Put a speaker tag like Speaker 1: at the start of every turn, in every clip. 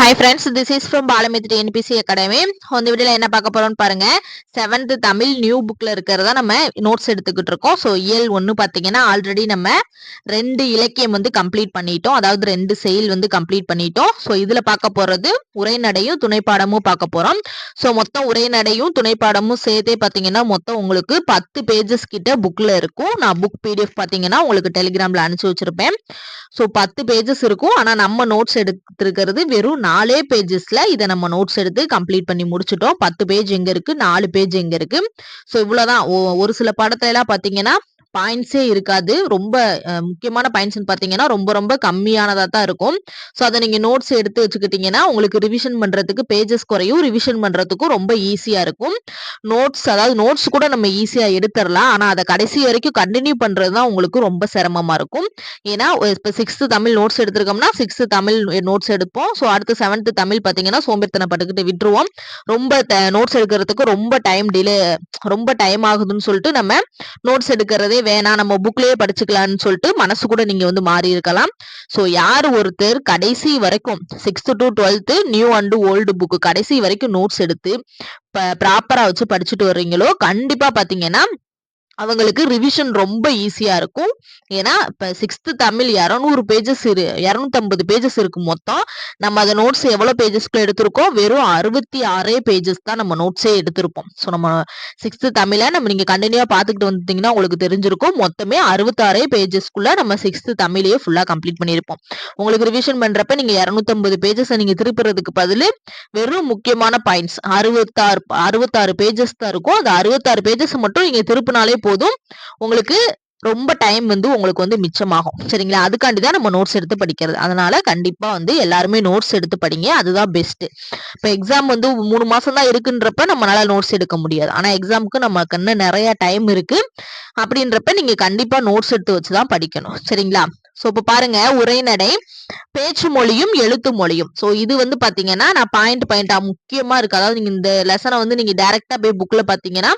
Speaker 1: hi friends this is from Balamitri NBC academy இந்த வீடியோவில் என்ன பார்க்க போகிறோம்னு பாருங்க செவன்த் தமிழ் நியூ புக்கில் இருக்கிறதா நம்ம நோட்ஸ் எடுத்துக்கிட்டு இருக்கோம் ஸோ இயல் ஒன்று பார்த்தீங்கன்னா ஆல்ரெடி நம்ம ரெண்டு இலக்கியம் வந்து கம்ப்ளீட் பண்ணிட்டோம் அதாவது ரெண்டு செயல் வந்து கம்ப்ளீட் பண்ணிட்டோம் ஸோ இதில் பார்க்க போகிறது உரைநடையும் துணைப்பாடமும் பார்க்க போகிறோம் ஸோ மொத்தம் உரைநடையும் துணைப்பாடமும் சேர்த்தே பார்த்தீங்கன்னா மொத்தம் உங்களுக்கு பத்து பேஜஸ் கிட்ட புக்கில் இருக்கும் நான் புக் பிடிஎஃப் பார்த்தீங்கன்னா உங்களுக்கு டெலிகிராமில் அனுப்பிச்சி வச்சிருப்பேன் ஸோ பத்து பேஜஸ் இருக்கும் ஆனால் நம்ம நோட்ஸ் எடுத்துருக்கிறது வெறும் நாலே பேஜஸ்ல இதை நம்ம நோட்ஸ் எடுத்து கம்ப்ளீட் பண்ணி முடிச்சிட்டோம் பத்து பேஜ் எங்க இருக்கு நாலு பேஜ் எங்க இருக்கு ஸோ இவ்வளோதான் ஒரு சில படத்துல எல்லாம் பார்த்தீங்கன்னா பாயிண்ட்ஸே இருக்காது ரொம்ப முக்கியமான பாயிண்ட்ஸ்னு பார்த்தீங்கன்னா ரொம்ப ரொம்ப கம்மியானதாக தான் இருக்கும் ஸோ அதை நீங்கள் நோட்ஸ் எடுத்து வச்சுக்கிட்டிங்கன்னா உங்களுக்கு ரிவிஷன் பண்ணுறதுக்கு பேஜஸ் குறையும் ரிவிஷன் பண்ணுறதுக்கும் ரொம்ப ஈஸியாக இருக்கும் நோட்ஸ் அதாவது நோட்ஸ் கூட நம்ம ஈஸியாக எடுத்துடலாம் ஆனால் அதை கடைசி வரைக்கும் கண்டினியூ பண்ணுறது தான் உங்களுக்கு ரொம்ப சிரமமாக இருக்கும் ஏன்னா இப்போ சிக்ஸ்த்து தமிழ் நோட்ஸ் எடுத்திருக்கோம்னா சிக்ஸ்த்து தமிழ் நோட்ஸ் எடுப்போம் ஸோ அடுத்து செவன்த்து தமிழ் பார்த்தீங்கன்னா பட்டுக்கிட்டு விட்டுருவோம் ரொம்ப நோட்ஸ் எடுக்கிறதுக்கு ரொம்ப டைம் டிலே ரொம்ப டைம் ஆகுதுன்னு சொல்லிட்டு நம்ம நோட்ஸ் எடுக்கிறதே வேணாம் நம்ம புக்லயே படிச்சுக்கலாம்னு சொல்லிட்டு மனசு கூட நீங்க வந்து மாறி இருக்கலாம் சோ யார் ஒருத்தர் கடைசி வரைக்கும் sixth to twelfth new and old book கடைசி வரைக்கும் நோட்ஸ் எடுத்து ப்ராப்பரா வச்சு படிச்சுட்டு வர்றீங்களோ கண்டிப்பா பாத்தீங்கன்னா அவங்களுக்கு ரிவிஷன் ரொம்ப ஈஸியா இருக்கும் ஏன்னா இப்ப சிக்ஸ்த்து தமிழ் இரநூறு பேஜஸ் இரு இரநூத்தம்பது பேஜஸ் இருக்கு மொத்தம் நம்ம அதை நோட்ஸ் எவ்வளவு பேஜஸ்க்குள்ள எடுத்திருக்கோம் வெறும் அறுபத்தி ஆறே பேஜஸ் தான் நம்ம நோட்ஸே எடுத்திருப்போம் ஸோ நம்ம சிக்ஸ்த்து தமிழை நம்ம நீங்க கண்டினியூவா பாத்துக்கிட்டு வந்துட்டீங்கன்னா உங்களுக்கு தெரிஞ்சிருக்கும் மொத்தமே அறுபத்தாறே பேஜஸ்க்குள்ள நம்ம சிக்ஸ்த்து தமிழையே ஃபுல்லா கம்ப்ளீட் பண்ணியிருப்போம் உங்களுக்கு ரிவிஷன் பண்றப்ப நீங்க இரநூத்தம்பது பேஜஸ் நீங்க திருப்புறதுக்கு பதில் வெறும் முக்கியமான பாயிண்ட்ஸ் அறுபத்தாறு அறுபத்தாறு பேஜஸ் தான் இருக்கும் அந்த அறுபத்தாறு பேஜஸ் மட்டும் நீங்க திருப்பினாலே போதும் உங்களுக்கு ரொம்ப டைம் வந்து உங்களுக்கு வந்து மிச்சமாகும் சரிங்களா அதுக்காண்டி தான் நம்ம நோட்ஸ் எடுத்து படிக்கிறது அதனால கண்டிப்பா வந்து எல்லாருமே நோட்ஸ் எடுத்து படிங்க அதுதான் பெஸ்ட் இப்போ எக்ஸாம் வந்து மூணு மாசம் தான் இருக்குன்றப்ப நம்மளால நோட்ஸ் எடுக்க முடியாது ஆனா எக்ஸாமுக்கு நமக்கு இன்னும் நிறைய டைம் இருக்கு அப்படின்றப்ப நீங்க கண்டிப்பா நோட்ஸ் எடுத்து வச்சுதான் படிக்கணும் சரிங்களா ஸோ இப்போ பாருங்க உரைநடை பேச்சு மொழியும் எழுத்து மொழியும் ஸோ இது வந்து பாத்தீங்கன்னா நான் பாயிண்ட் பாயிண்டா முக்கியமா இருக்கு அதாவது நீங்க இந்த லெசனை வந்து நீங்க டைரக்டா போய் புக்ல பாத்தீங்கன்னா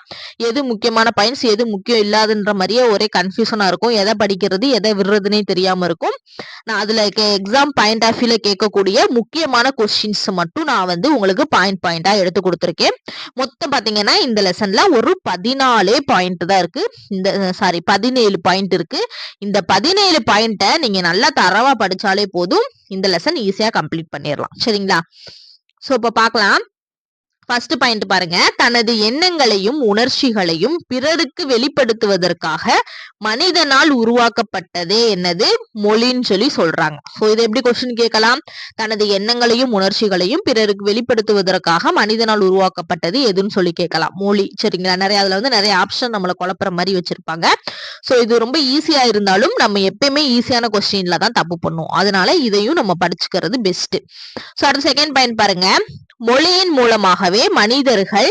Speaker 1: எது முக்கியமான பாயிண்ட்ஸ் எது முக்கியம் இல்லாதுன்ற மாதிரியே ஒரே கன்ஃபியூஷனா இருக்கும் எதை படிக்கிறது எதை விடுறதுனே தெரியாம இருக்கும் நான் அதுல எக்ஸாம் பாயிண்ட் ஆஃப் வியூல கேட்கக்கூடிய முக்கியமான கொஸ்டின்ஸ் மட்டும் நான் வந்து உங்களுக்கு பாயிண்ட் பாயிண்டா எடுத்து கொடுத்துருக்கேன் மொத்தம் பாத்தீங்கன்னா இந்த லெசன்ல ஒரு பதினாலே பாயிண்ட் தான் இருக்கு இந்த சாரி பதினேழு பாயிண்ட் இருக்கு இந்த பதினேழு பாயிண்ட்டை நீங்க நல்லா தரவா படிச்சாலே போதும் இந்த லெசன் ஈஸியா கம்ப்ளீட் பண்ணிடலாம் சரிங்களா சோ இப்போ பார்க்கலாம் ஃபர்ஸ்ட் பாயிண்ட் பாருங்க தனது எண்ணங்களையும் உணர்ச்சிகளையும் பிறருக்கு வெளிப்படுத்துவதற்காக மனிதனால் உருவாக்கப்பட்டதே என்னது மொழின்னு சொல்லி சொல்றாங்க ஸோ இது எப்படி கொஸ்டின் கேட்கலாம் தனது எண்ணங்களையும் உணர்ச்சிகளையும் பிறருக்கு வெளிப்படுத்துவதற்காக மனிதனால் உருவாக்கப்பட்டது எதுன்னு சொல்லி கேட்கலாம் மொழி சரிங்களா நிறைய அதுல வந்து நிறைய ஆப்ஷன் நம்மளை குழப்புற மாதிரி வச்சிருப்பாங்க ஸோ இது ரொம்ப ஈஸியா இருந்தாலும் நம்ம எப்பயுமே ஈஸியான கொஸ்டின்ல தான் தப்பு பண்ணுவோம் அதனால இதையும் நம்ம படிச்சுக்கிறது பெஸ்ட் ஸோ அடுத்த செகண்ட் பாயிண்ட் பாருங்க மொழியின் மூலமாக எனவே மனிதர்கள்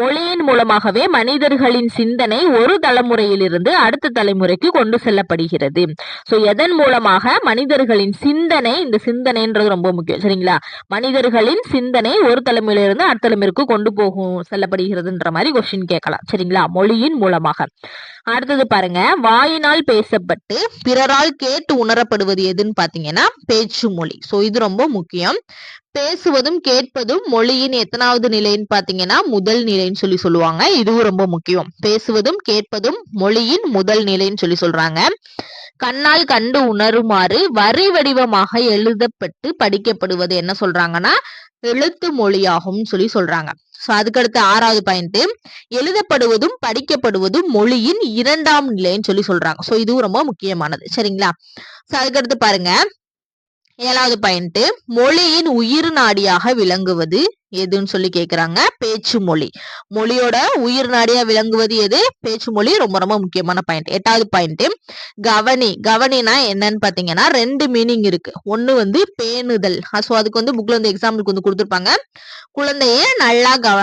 Speaker 1: மொழியின் மூலமாகவே மனிதர்களின் சிந்தனை ஒரு தலைமுறையிலிருந்து அடுத்த தலைமுறைக்கு கொண்டு செல்லப்படுகிறது ஸோ எதன் மூலமாக மனிதர்களின் சிந்தனை இந்த சிந்தனைன்றது ரொம்ப முக்கியம் சரிங்களா மனிதர்களின் சிந்தனை ஒரு தலைமுறையிலிருந்து அடுத்த தலைமுறைக்கு கொண்டு போகும் செல்லப்படுகிறதுன்ற மாதிரி கொஸ்டின் கேட்கலாம் சரிங்களா மொழியின் மூலமாக அடுத்தது பாருங்க வாயினால் பேசப்பட்டு பிறரால் கேட்டு உணரப்படுவது எதுன்னு பாத்தீங்கன்னா பேச்சு மொழி சோ இது ரொம்ப முக்கியம் பேசுவதும் கேட்பதும் மொழியின் எத்தனாவது நிலைன்னு பாத்தீங்கன்னா முதல் நிலைன்னு சொல்லி சொல்லுவாங்க இதுவும் ரொம்ப முக்கியம் பேசுவதும் கேட்பதும் மொழியின் முதல் நிலைன்னு சொல்லி சொல்றாங்க கண்ணால் கண்டு உணருமாறு வரி வடிவமாக எழுதப்பட்டு படிக்கப்படுவது என்ன சொல்றாங்கன்னா எழுத்து மொழியாகும் சொல்லி சொல்றாங்க ஸோ அதுக்கடுத்து ஆறாவது பாயிண்ட் எழுதப்படுவதும் படிக்கப்படுவதும் மொழியின் இரண்டாம் நிலைன்னு சொல்லி சொல்றாங்க ஸோ இதுவும் ரொம்ப முக்கியமானது சரிங்களா ஸோ அதுக்கடுத்து பாருங்க ஏழாவது பாயிண்ட் மொழியின் உயிர் நாடியாக விளங்குவது எதுன்னு சொல்லி கேட்குறாங்க பேச்சு மொழி மொழியோட உயிர் நாடியா விளங்குவது எது பேச்சு மொழி ரொம்ப ரொம்ப முக்கியமான பாயிண்ட் எட்டாவது பாயிண்ட் கவனி கவனினா என்னன்னு பாத்தீங்கன்னா ரெண்டு மீனிங் இருக்கு ஒண்ணு வந்து பேணுதல் ஸோ அதுக்கு வந்து புக்ல வந்து எக்ஸாம்பிளுக்கு வந்து கொடுத்துருப்பாங்க குழந்தைய நல்லா கவ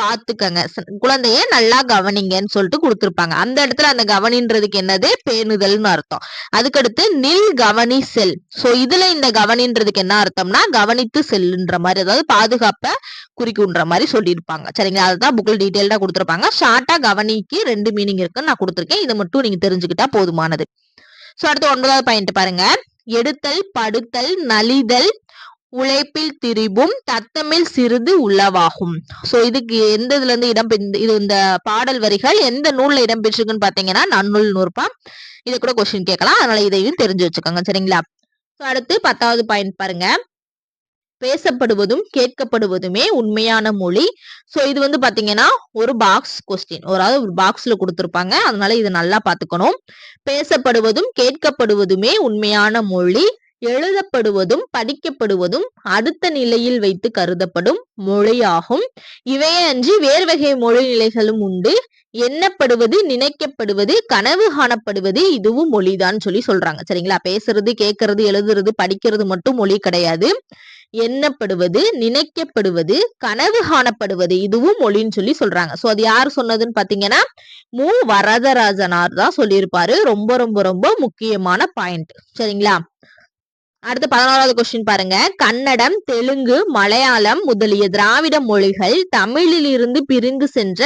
Speaker 1: பாத்துக்கங்க குழந்தைய நல்லா கவனிங்கன்னு சொல்லிட்டு கொடுத்துருப்பாங்க அந்த இடத்துல அந்த கவனின்றதுக்கு என்னது பேணுதல்னு அர்த்தம் அதுக்கடுத்து நில் கவனி செல் சோ இதுல இந்த கவனின்றதுக்கு என்ன அர்த்தம்னா கவனித்து செல்லுன்ற மாதிரி அதாவது பாதுகாப்பை குறிக்குன்ற மாதிரி சொல்லியிருப்பாங்க சரிங்களா அதுதான் புக்கில் டீட்டெயில்டாக கொடுத்துருப்பாங்க ஷார்ட்டாக கவனிக்கு ரெண்டு மீனிங் இருக்குன்னு நான் கொடுத்துருக்கேன் இது மட்டும் நீங்கள் தெரிஞ்சுக்கிட்டா போதுமானது ஸோ அடுத்து ஒன்பதாவது பாயிண்ட் பாருங்க எடுத்தல் படுத்தல் நலிதல் உழைப்பில் திரிபும் தத்தமில் சிறிது உள்ளவாகும் ஸோ இதுக்கு எந்த இதுல இருந்து இடம் இது இந்த பாடல் வரிகள் எந்த நூல்ல பெற்றிருக்குன்னு பாத்தீங்கன்னா நன்னூல் நூற்பா இதை கூட கொஸ்டின் கேட்கலாம் அதனால இதையும் தெரிஞ்சு வச்சுக்கோங்க சரிங்களா ஸோ அடுத்து பத்தாவது பாயிண்ட் பாருங்க பேசப்படுவதும் கேட்கப்படுவதுமே உண்மையான மொழி ஸோ இது வந்து பாத்தீங்கன்னா ஒரு பாக்ஸ் கொஸ்டின் அதாவது ஒரு பாக்ஸ்ல கொடுத்துருப்பாங்க அதனால இது நல்லா பாத்துக்கணும் பேசப்படுவதும் கேட்கப்படுவதுமே உண்மையான மொழி எழுதப்படுவதும் படிக்கப்படுவதும் அடுத்த நிலையில் வைத்து கருதப்படும் மொழியாகும் அன்றி வேறு வகை மொழி நிலைகளும் உண்டு எண்ணப்படுவது நினைக்கப்படுவது கனவு காணப்படுவது இதுவும் மொழிதான் சொல்லி சொல்றாங்க சரிங்களா பேசுறது கேட்கறது எழுதுறது படிக்கிறது மட்டும் மொழி கிடையாது எண்ணப்படுவது நினைக்கப்படுவது கனவு காணப்படுவது இதுவும் மொழின்னு சொல்லி சொல்றாங்க சோ அது யார் சொன்னதுன்னு பாத்தீங்கன்னா மு வரதராஜனார் தான் சொல்லியிருப்பாரு ரொம்ப ரொம்ப ரொம்ப முக்கியமான பாயிண்ட் சரிங்களா அடுத்து பதினோராவது கொஸ்டின் பாருங்க கன்னடம் தெலுங்கு மலையாளம் முதலிய திராவிட மொழிகள் தமிழில் இருந்து பிரிந்து சென்ற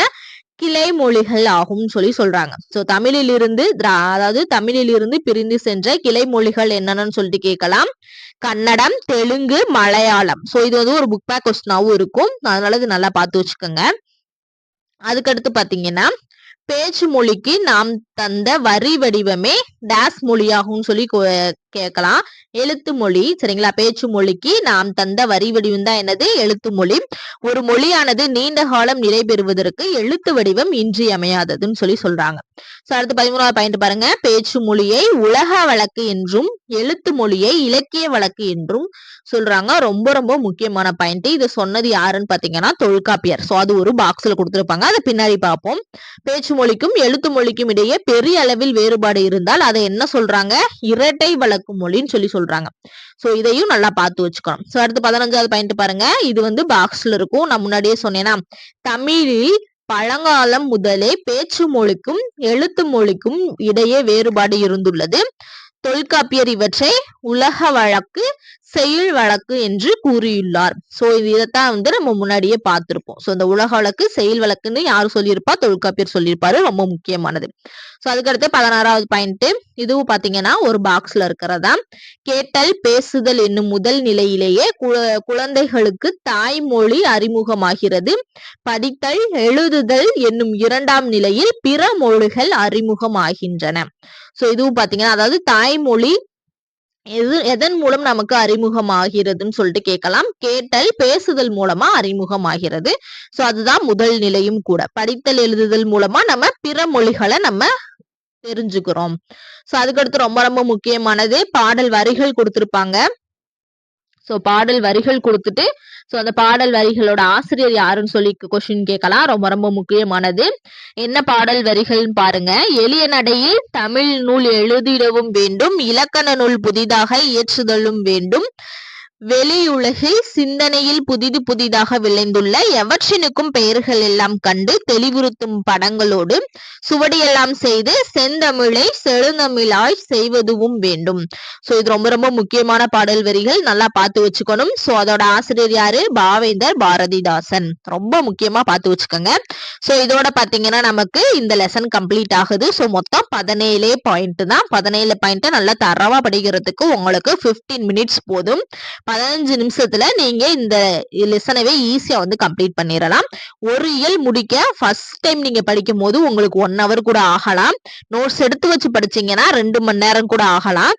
Speaker 1: கிளை மொழிகள் ஆகும்னு சொல்லி சொல்றாங்க ஸோ தமிழிலிருந்து திரா அதாவது தமிழிலிருந்து பிரிந்து சென்ற கிளை மொழிகள் என்னென்னு சொல்லிட்டு கேட்கலாம் கன்னடம் தெலுங்கு மலையாளம் ஸோ இது வந்து ஒரு புக் பேக் கொஸ்டினாவும் இருக்கும் அதனால இது நல்லா பார்த்து வச்சுக்கோங்க அதுக்கடுத்து பார்த்தீங்கன்னா பேச்சு மொழிக்கு நாம் தந்த வரி வடிவமே டேஸ் மொழியாகும்னு சொல்லி கேட்கலாம் எழுத்து மொழி சரிங்களா பேச்சு மொழிக்கு நாம் தந்த வரி வடிவம் தான் என்னது எழுத்து மொழி ஒரு மொழியானது நீண்ட காலம் நிலை பெறுவதற்கு எழுத்து வடிவம் இன்றி அமையாததுன்னு சொல்லி சொல்றாங்க சோ அடுத்து பதிமூணாவது பாயிண்ட் பாருங்க பேச்சு மொழியை உலக வழக்கு என்றும் எழுத்து மொழியை இலக்கிய வழக்கு என்றும் சொல்றாங்க ரொம்ப ரொம்ப முக்கியமான பாயிண்ட் இது சொன்னது யாருன்னு பாத்தீங்கன்னா தொல்காப்பியர் சோ அது ஒரு பாக்ஸ்ல கொடுத்துருப்பாங்க அதை பின்னாடி பார்ப்போம் பேச்சு மொழிக்கும் எழுத்து மொழிக்கும் இடையே பெரிய அளவில் வேறுபாடு இருந்தால் அதை என்ன சொல்றாங்க இரட்டை வழக்கு மொழின்னு சொல்லி சொல்றாங்க ஸோ இதையும் நல்லா பார்த்து வச்சுக்கணும் ஸோ அடுத்து பதினஞ்சாவது பாயிண்ட் பாருங்க இது வந்து பாக்ஸ்ல இருக்கும் நான் முன்னாடியே சொன்னேன்னா தமிழில் பழங்காலம் முதலே பேச்சு மொழிக்கும் எழுத்து மொழிக்கும் இடையே வேறுபாடு இருந்துள்ளது தொல்காப்பியர் இவற்றை உலக வழக்கு செயல் வழக்கு என்று கூறியுள்ளார் ஸோ இது இதைத்தான் வந்து நம்ம முன்னாடியே பார்த்துருப்போம் ஸோ இந்த உலக வழக்கு செயல் வழக்குன்னு யார் சொல்லியிருப்பா தொல்காப்பியர் சொல்லியிருப்பாரு ரொம்ப முக்கியமானது ஸோ அதுக்கடுத்து பதினாறாவது பாயிண்ட் இதுவும் பார்த்தீங்கன்னா ஒரு பாக்ஸ்ல இருக்கிறதா கேட்டல் பேசுதல் என்னும் முதல் நிலையிலேயே குழந்தைகளுக்கு தாய்மொழி அறிமுகமாகிறது படித்தல் எழுதுதல் என்னும் இரண்டாம் நிலையில் பிற மொழிகள் அறிமுகமாகின்றன ஸோ இதுவும் பார்த்தீங்கன்னா அதாவது தாய்மொழி எது எதன் மூலம் நமக்கு அறிமுகமாகிறதுன்னு சொல்லிட்டு கேட்கலாம் கேட்டல் பேசுதல் மூலமா அறிமுகமாகிறது சோ அதுதான் முதல் நிலையும் கூட படித்தல் எழுதுதல் மூலமா நம்ம பிற மொழிகளை நம்ம தெரிஞ்சுக்கிறோம் சோ அதுக்கடுத்து ரொம்ப ரொம்ப முக்கியமானது பாடல் வரிகள் கொடுத்திருப்பாங்க சோ பாடல் வரிகள் கொடுத்துட்டு ஸோ அந்த பாடல் வரிகளோட ஆசிரியர் யாருன்னு சொல்லி கொஸ்டின் கேட்கலாம் ரொம்ப ரொம்ப முக்கியமானது என்ன பாடல் வரிகள்னு பாருங்க எளிய நடையில் தமிழ் நூல் எழுதிடவும் வேண்டும் இலக்கண நூல் புதிதாக இயற்றுதலும் வேண்டும் வெளியுலகில் சிந்தனையில் புதிது புதிதாக விளைந்துள்ள எவற்றினுக்கும் பெயர்கள் எல்லாம் கண்டு தெளிவுறுத்தும் படங்களோடு சுவடியெல்லாம் செய்து செந்தமிழை செழுந்தமிழாய் செய்வதும் வேண்டும் சோ இது ரொம்ப ரொம்ப முக்கியமான பாடல் வரிகள் நல்லா பார்த்து வச்சுக்கணும் சோ அதோட ஆசிரியர் யாரு பாவேந்தர் பாரதிதாசன் ரொம்ப முக்கியமா பார்த்து வச்சுக்கோங்க சோ இதோட பாத்தீங்கன்னா நமக்கு இந்த லெசன் கம்ப்ளீட் ஆகுது சோ மொத்தம் பதினேழு பாயிண்ட் தான் பதினேழு பாயிண்ட் நல்லா தரவா படிக்கிறதுக்கு உங்களுக்கு பிப்டீன் மினிட்ஸ் போதும் பதினஞ்சு நிமிஷத்துல நீங்க இந்த லெசனவே ஈஸியா வந்து கம்ப்ளீட் பண்ணிடலாம் ஒரு இயல் முடிக்க ஃபர்ஸ்ட் டைம் நீங்க படிக்கும் போது உங்களுக்கு ஒன் ஹவர் கூட ஆகலாம் நோட்ஸ் எடுத்து வச்சு படிச்சீங்கன்னா ரெண்டு மணி நேரம் கூட ஆகலாம்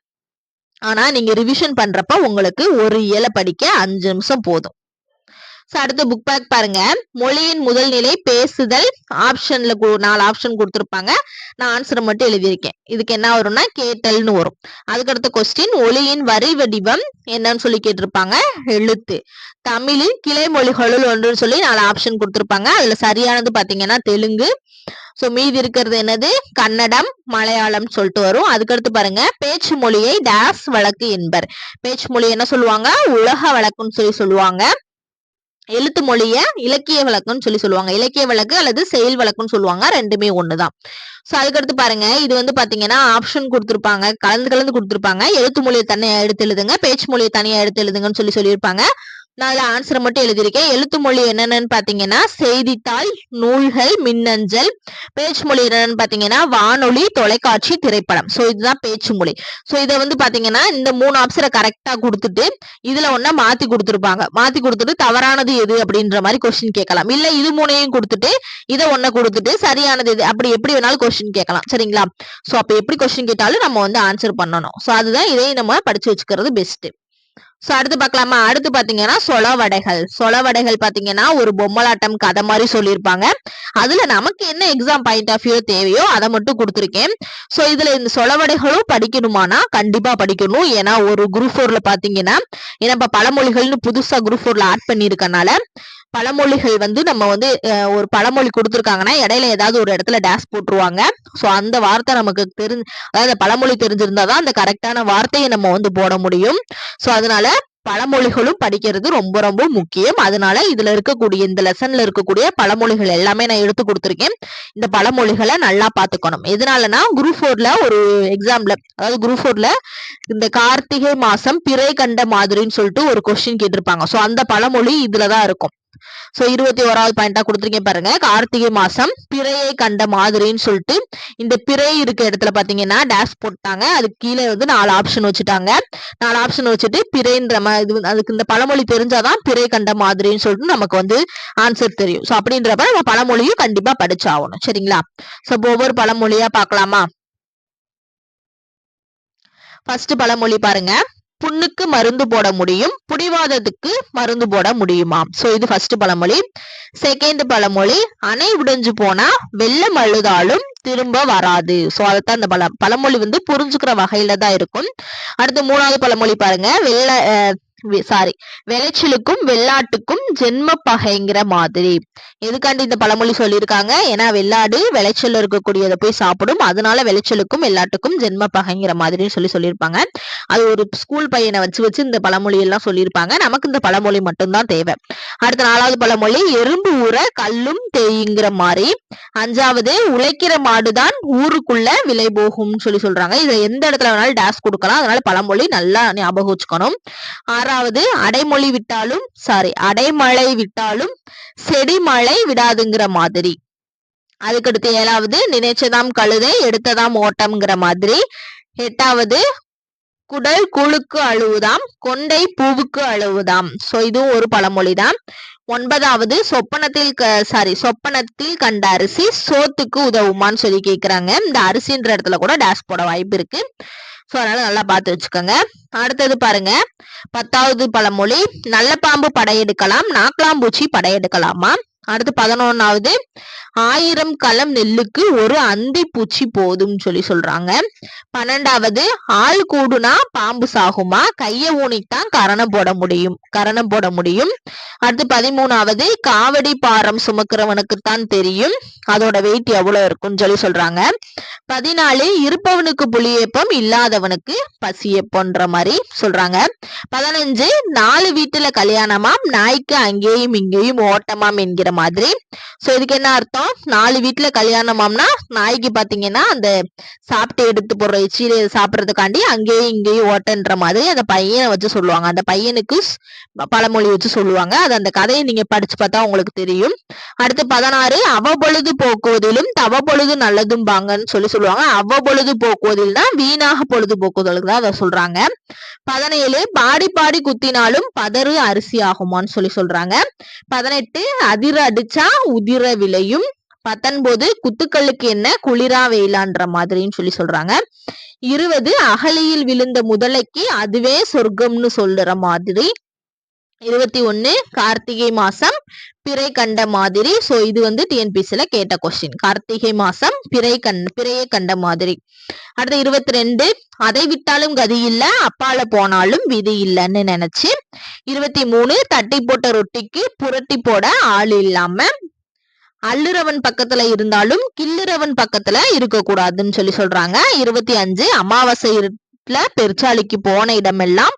Speaker 1: ஆனா நீங்க ரிவிஷன் பண்றப்ப உங்களுக்கு ஒரு இயலை படிக்க அஞ்சு நிமிஷம் போதும் அடுத்து புக் பேக் பாருங்க மொழியின் முதல் நிலை பேசுதல் ஆப்ஷன்ல நாலு ஆப்ஷன் கொடுத்துருப்பாங்க நான் ஆன்சர் மட்டும் எழுதியிருக்கேன் இதுக்கு என்ன வரும்னா கேட்டல்னு வரும் அதுக்கடுத்த கொஸ்டின் ஒளியின் வரி வடிவம் என்னன்னு சொல்லி கேட்டிருப்பாங்க எழுத்து தமிழில் கிளை மொழிகளுள் ஒன்றுன்னு சொல்லி நாலு ஆப்ஷன் கொடுத்துருப்பாங்க அதுல சரியானது பாத்தீங்கன்னா தெலுங்கு ஸோ மீதி இருக்கிறது என்னது கன்னடம் மலையாளம் சொல்லிட்டு வரும் அதுக்கடுத்து பாருங்க பேச்சு மொழியை டேஸ் வழக்கு என்பர் பேச்சு மொழி என்ன சொல்லுவாங்க உலக வழக்குன்னு சொல்லி சொல்லுவாங்க எழுத்து மொழிய இலக்கிய வழக்குன்னு சொல்லி சொல்லுவாங்க இலக்கிய வழக்கு அல்லது செயல் வழக்குன்னு சொல்லுவாங்க ரெண்டுமே ஒண்ணுதான் சோ அதுக்கடுத்து பாருங்க இது வந்து பாத்தீங்கன்னா ஆப்ஷன் கொடுத்துருப்பாங்க கலந்து கலந்து கொடுத்துருப்பாங்க எழுத்து மொழியை தனியா எடுத்து எழுதுங்க பேச்சு மொழியை தனியா எடுத்து எழுதுங்கன்னு சொல்லி சொல்லியிருப்பாங்க நான் அதில் ஆன்சர் மட்டும் எழுதியிருக்கேன் எழுத்து மொழி என்னென்னு பார்த்தீங்கன்னா செய்தித்தாள் நூல்கள் மின்னஞ்சல் பேச்சு மொழி என்னென்னு பார்த்தீங்கன்னா வானொலி தொலைக்காட்சி திரைப்படம் ஸோ இதுதான் பேச்சு மொழி ஸோ இதை வந்து பார்த்தீங்கன்னா இந்த மூணு ஆப்ஷனை கரெக்டாக கொடுத்துட்டு இதில் ஒன்றா மாற்றி கொடுத்துருப்பாங்க மாற்றி கொடுத்துட்டு தவறானது எது அப்படின்ற மாதிரி கொஸ்டின் கேட்கலாம் இல்லை இது மூணையும் கொடுத்துட்டு இதை ஒன்றை கொடுத்துட்டு சரியானது எது அப்படி எப்படி வேணாலும் கொஸ்டின் கேட்கலாம் சரிங்களா ஸோ அப்போ எப்படி கொஸ்டின் கேட்டாலும் நம்ம வந்து ஆன்சர் பண்ணணும் ஸோ அதுதான் இதையும் நம்ம படித்து வச்சுக்கிறது பெஸ்ட்டு ஸோ அடுத்து பார்க்கலாமா அடுத்து பார்த்தீங்கன்னா சொலவடைகள் சொலவடைகள் பார்த்தீங்கன்னா ஒரு பொம்மலாட்டம் கதை மாதிரி சொல்லியிருப்பாங்க அதில் நமக்கு என்ன எக்ஸாம் பாயிண்ட் ஆஃப் வியூ தேவையோ அதை மட்டும் கொடுத்துருக்கேன் ஸோ இதில் இந்த சொலவடைகளும் படிக்கணுமானா கண்டிப்பாக படிக்கணும் ஏன்னா ஒரு குரூப் ஃபோரில் பார்த்தீங்கன்னா ஏன்னா இப்போ பழமொழிகள்னு புதுசாக குரூப் ஃபோரில் ஆட் பண்ணியிருக்கனால பழமொழிகள் வந்து நம்ம வந்து ஒரு பழமொழி கொடுத்துருக்காங்கன்னா இடையில ஏதாவது ஒரு இடத்துல டேஷ் போட்டுருவாங்க ஸோ அந்த வார்த்தை நமக்கு தெரிஞ்சு அதாவது பழமொழி தெரிஞ்சிருந்தா தான் அந்த கரெக்டான வார்த்தையை நம்ம வந்து போட முடியும் ஸோ அதனால பழமொழிகளும் படிக்கிறது ரொம்ப ரொம்ப முக்கியம் அதனால இதுல இருக்கக்கூடிய இந்த லெசன்ல இருக்கக்கூடிய பழமொழிகள் எல்லாமே நான் எடுத்து கொடுத்துருக்கேன் இந்த பழமொழிகளை நல்லா பாத்துக்கணும் எதனாலனா குரூப் ஃபோர்ல ஒரு எக்ஸாம்ல அதாவது குரூப் ஃபோர்ல இந்த கார்த்திகை மாசம் பிறை கண்ட மாதிரின்னு சொல்லிட்டு ஒரு கொஸ்டின் கேட்டிருப்பாங்க ஸோ அந்த பழமொழி இதுலதான் இருக்கும் ஸோ இருபத்தி ஓராவது பாயிண்டா கொடுத்துருங்க பாருங்க கார்த்திகை மாசம் பிறையை கண்ட மாதிரின்னு சொல்லிட்டு இந்த பிறை இருக்க இடத்துல பாத்தீங்கன்னா டேஷ் போட்டாங்க அதுக்கு கீழே வந்து நாலு ஆப்ஷன் வச்சுட்டாங்க நாலு ஆப்ஷன் வச்சுட்டு பிறைன்ற இது அதுக்கு இந்த பழமொழி தெரிஞ்சாதான் பிறை கண்ட மாதிரின்னு சொல்லிட்டு நமக்கு வந்து ஆன்சர் தெரியும் ஸோ அப்படின்றப்ப நம்ம பழமொழியும் கண்டிப்பா படிச்சாகணும் சரிங்களா ஸோ ஒவ்வொரு பழமொழியா பார்க்கலாமா ஃபர்ஸ்ட் பழமொழி பாருங்க புண்ணுக்கு மருந்து போட முடியும் புடிவாதத்துக்கு மருந்து போட முடியுமா சோ இது ஃபர்ஸ்ட் பழமொழி செகண்ட் பழமொழி அணை உடைஞ்சு போனா வெள்ளம் அழுதாலும் திரும்ப வராது சோ அதைத்தான் அந்த பழ பழமொழி வந்து புரிஞ்சுக்கிற வகையில தான் இருக்கும் அடுத்து மூணாவது பழமொழி பாருங்க வெள்ள சாரி விளைச்சலுக்கும் வெள்ளாட்டுக்கும் ஜென்ம பகைங்கிற மாதிரி எதுக்காண்டி இந்த பழமொழி சொல்லியிருக்காங்க ஏன்னா வெள்ளாடு விளைச்சல் இருக்கக்கூடியதை போய் சாப்பிடும் அதனால விளைச்சலுக்கும் வெள்ளாட்டுக்கும் ஜென்ம பகைங்கிற மாதிரி சொல்லி சொல்லியிருப்பாங்க அது ஒரு ஸ்கூல் பையனை வச்சு வச்சு இந்த பழமொழி எல்லாம் சொல்லியிருப்பாங்க நமக்கு இந்த பழமொழி மட்டும்தான் தேவை அடுத்த நாலாவது பழமொழி எறும்பு ஊற கல்லும் தேயுங்கிற மாதிரி அஞ்சாவது உழைக்கிற மாடுதான் ஊருக்குள்ள விலை போகும்னு சொல்லி சொல்றாங்க இதுல எந்த இடத்துல வேணாலும் டேஸ் கொடுக்கலாம் அதனால பழமொழி நல்லா ஞாபகம் வச்சுக்கணும் ஆறாவது மூன்றாவது அடைமொழி விட்டாலும் சாரி அடைமழை விட்டாலும் செடிமழை விடாதுங்கிற மாதிரி அதுக்கடுத்து ஏழாவது நினைச்சதாம் கழுதை எடுத்ததாம் ஓட்டம்ங்கிற மாதிரி எட்டாவது குடல் குழுக்கு அழுவுதாம் கொண்டை பூவுக்கு அழுவுதாம் சோ இதுவும் ஒரு பழமொழி தான் ஒன்பதாவது சொப்பனத்தில் சாரி சொப்பனத்தில் கண்ட அரிசி சோத்துக்கு உதவுமான்னு சொல்லி கேக்குறாங்க இந்த அரிசின்ற இடத்துல கூட டேஷ் போட வாய்ப்பு இருக்கு ஸோ அதனால நல்லா பார்த்து வச்சுக்கோங்க அடுத்தது பாருங்க பத்தாவது பழமொழி நல்ல பாம்பு படையெடுக்கலாம் நாக்கலாம் பூச்சி படையெடுக்கலாமா அடுத்து பதினொன்னாவது ஆயிரம் களம் நெல்லுக்கு ஒரு அந்தி பூச்சி போதும் சொல்லி சொல்றாங்க பன்னெண்டாவது ஆள் கூடுனா பாம்பு சாகுமா கைய ஊனித்தான் கரணம் போட முடியும் கரணம் போட முடியும் அடுத்து பதிமூணாவது காவடி பாரம் சுமக்கிறவனுக்குத்தான் தெரியும் அதோட வெயிட் எவ்வளவு இருக்கும்னு சொல்லி சொல்றாங்க பதினாலு இருப்பவனுக்கு புளியேப்பம் இல்லாதவனுக்கு பசியப்பன்ற மாதிரி சொல்றாங்க பதினஞ்சு நாலு வீட்டுல கல்யாணமாம் நாய்க்கு அங்கேயும் இங்கேயும் ஓட்டமாம் என்கிற மாதிரி சோ இதுக்கு என்ன அர்த்தம் நாலு வீட்டுல கல்யாணமாம்னா நாய்க்கு பார்த்தீங்கன்னா அந்த சாப்பிட்டு எடுத்து போடுற எச்சியில சாப்பிடறதுக்காண்டி அங்கேயும் இங்கேயும் ஓட்டன்ற மாதிரி அந்த பையனை வச்சு சொல்லுவாங்க அந்த பையனுக்கு பழமொழி வச்சு சொல்லுவாங்க அது அந்த கதையை நீங்க படிச்சு பார்த்தா உங்களுக்கு தெரியும் அடுத்து பதினாறு அவ்வப்பொழுது போக்குவதிலும் தவப்பொழுது நல்லதும் பாங்கன்னு சொல்லி சொல்லுவாங்க போக்குவதில் தான் வீணாக பொழுது போக்குவதற்கு தான் அதை சொல்றாங்க பதினேழு பாடி பாடி குத்தினாலும் பதறு அரிசி ஆகுமான்னு சொல்லி சொல்றாங்க பதினெட்டு அதிர அடிச்சா உதிர விளையும் பத்தொன்பது குத்துக்களுக்கு என்ன குளிரா வெயிலான்ற மாதிரின்னு சொல்லி சொல்றாங்க இருபது அகலியில் விழுந்த முதலைக்கு அதுவே சொர்க்கம்னு சொல்லுற மாதிரி இருபத்தி ஒன்னு கார்த்திகை மாசம் பிறை கண்ட மாதிரி சோ இது வந்து டிஎன்பிசில கேட்ட கொஸ்டின் கார்த்திகை மாசம் பிறை கண் பிறையை கண்ட மாதிரி அடுத்த இருபத்தி ரெண்டு அதை விட்டாலும் கதி இல்ல அப்பால போனாலும் விதி இல்லைன்னு நினைச்சு இருபத்தி மூணு தட்டி போட்ட ரொட்டிக்கு புரட்டி போட ஆள் இல்லாம அல்லுறவன் பக்கத்துல இருந்தாலும் கில்லுறவன் பக்கத்துல இருக்கக்கூடாதுன்னு சொல்லி சொல்றாங்க இருபத்தி அஞ்சு அமாவாசை இருட்டுல பெருச்சாளிக்கு போன இடமெல்லாம்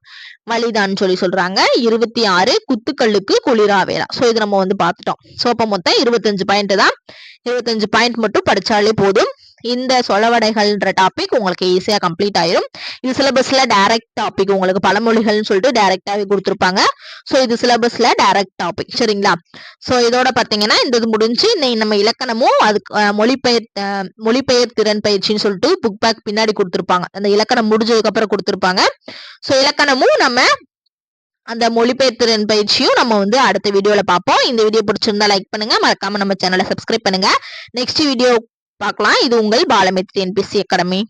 Speaker 1: வலிதான்னு சொல்லி சொல்றாங்க இருபத்தி ஆறு குத்துக்கல்லுக்கு குளிரா வேணாம் ஸோ இது நம்ம வந்து பார்த்துட்டோம் ஸோ மொத்தம் இருபத்தஞ்சு பாயிண்ட் தான் இருபத்தஞ்சு பாயிண்ட் மட்டும் படிச்சாலே போதும் இந்த சொலவடைகள்ன்ற டாபிக் உங்களுக்கு ஈஸியாக கம்ப்ளீட் ஆயிரும் இது சிலபஸ்ல டைரக்ட் டாபிக் உங்களுக்கு பழமொழிகள்னு சொல்லிட்டு டைரக்டாவே கொடுத்துருப்பாங்க ஸோ இது சிலபஸ்ல டைரக்ட் டாபிக் சரிங்களா ஸோ இதோட பார்த்தீங்கன்னா இந்த இது முடிஞ்சு இன்னைக்கு நம்ம இலக்கணமும் அதுக்கு மொழிபெயர் மொழிபெயர் திறன் பயிற்சின்னு சொல்லிட்டு புக் பேக் பின்னாடி கொடுத்துருப்பாங்க அந்த இலக்கணம் முடிஞ்சதுக்கு அப்புறம் கொடுத்துருப்பாங்க ஸோ இலக்கணமும் நம்ம அந்த மொழிபெயர்த்திறன் பயிற்சியும் நம்ம வந்து அடுத்த வீடியோவில் பார்ப்போம் இந்த வீடியோ பிடிச்சிருந்தா லைக் பண்ணுங்க மறக்காம நம்ம சேனலை சப்ஸ்கிரைப் பண்ணுங்க நெக்ஸ்ட் வீடியோ பார்க்கலாம் இது உங்கள் பாலமித்ரி என்பிசி அகாடமி